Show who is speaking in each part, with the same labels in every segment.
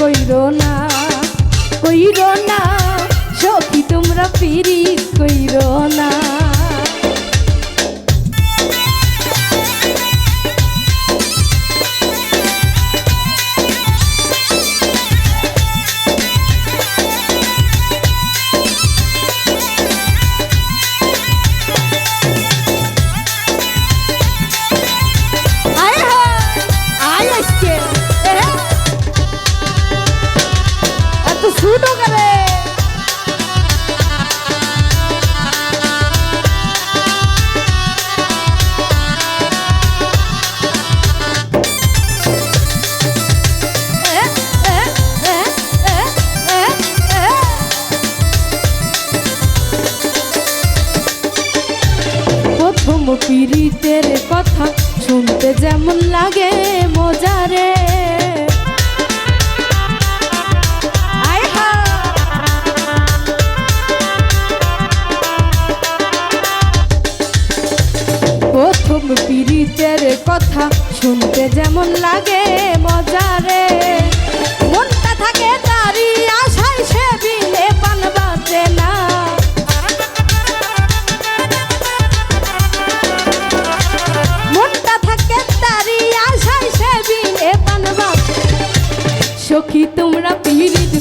Speaker 1: কইরো না কইরো না সখী তোমরা পিরিত কইরো না যেমন লাগে মজারে প্রথম পীড়িতের কথা শুনতে যেমন লাগে মজারে মনটা থাকে তারি আশায় সে বিলে পান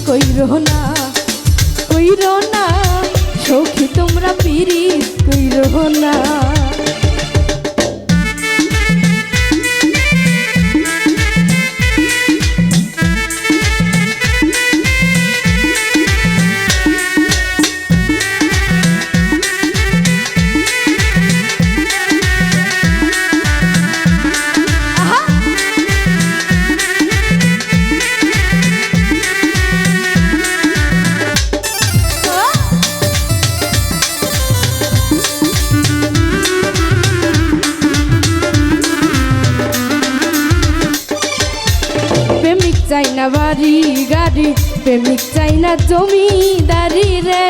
Speaker 1: কইরো না কইরো না সখী তোমরা পীড়িত কইরো না। গাড়ি, প্রেমিক চাই না জমিদারি রে!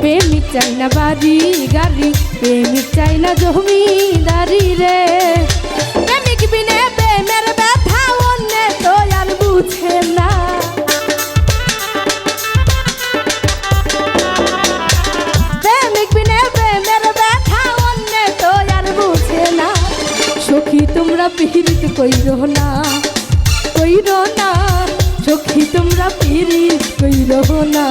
Speaker 1: প্রেমিক চাই না বাড়ি, গাড়ি, প্রেমিক চাই না জমিদারি রে পীড়িত কইরো না কইরো না সখী তোমরা পীড়িত কইরো না।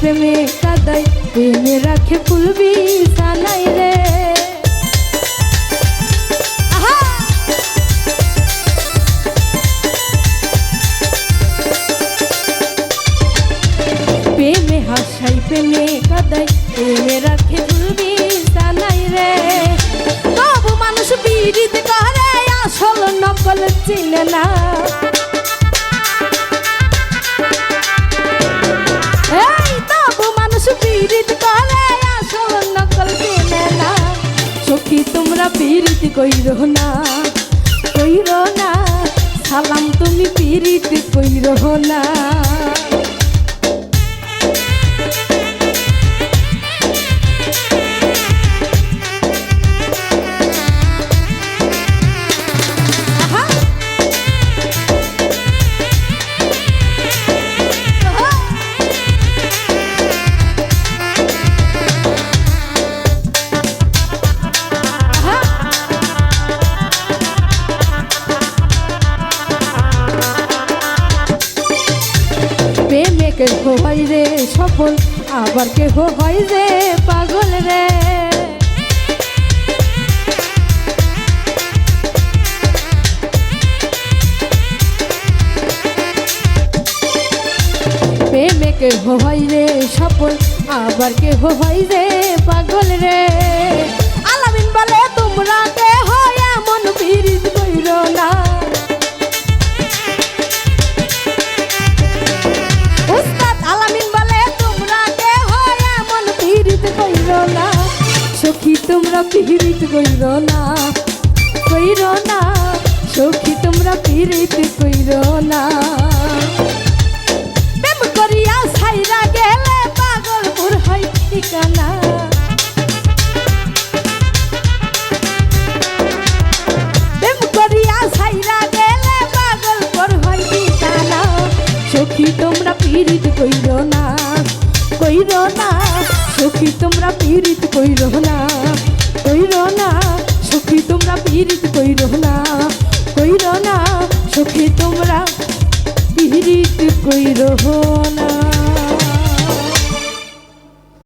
Speaker 1: প্রেমে কাদাই প্রেমে রাখে ফুলবি সানাই রে! প্রেমে হাসাই প্রেমে কাদাই প্রেমে রাখে ফুলবি সানাই রে তবু মানুষ বিড়িত করে আসল নকল চিনে না পীড়িত কইরো না কইরো না সালাম তুমি পিরিত কইরো না। প্রেমেকে হই রে সফল? আবার কেহ হয় যে পাগল রে? প্রেমে কেহ হয় রে সফল? আবার কেহ হয় রে পাগল রে? আলামিন বলে, তোমরা পিরিত কইর না কইর না সখী তোমরা পিরিত কইর না প্রেম করিয়া ছাইরা গেলে পাগলপুর হয় ঠিকানা তোমরা পীড়িত কইর না কইর না সখী তোমরা পীড়িত কইর না কইর না।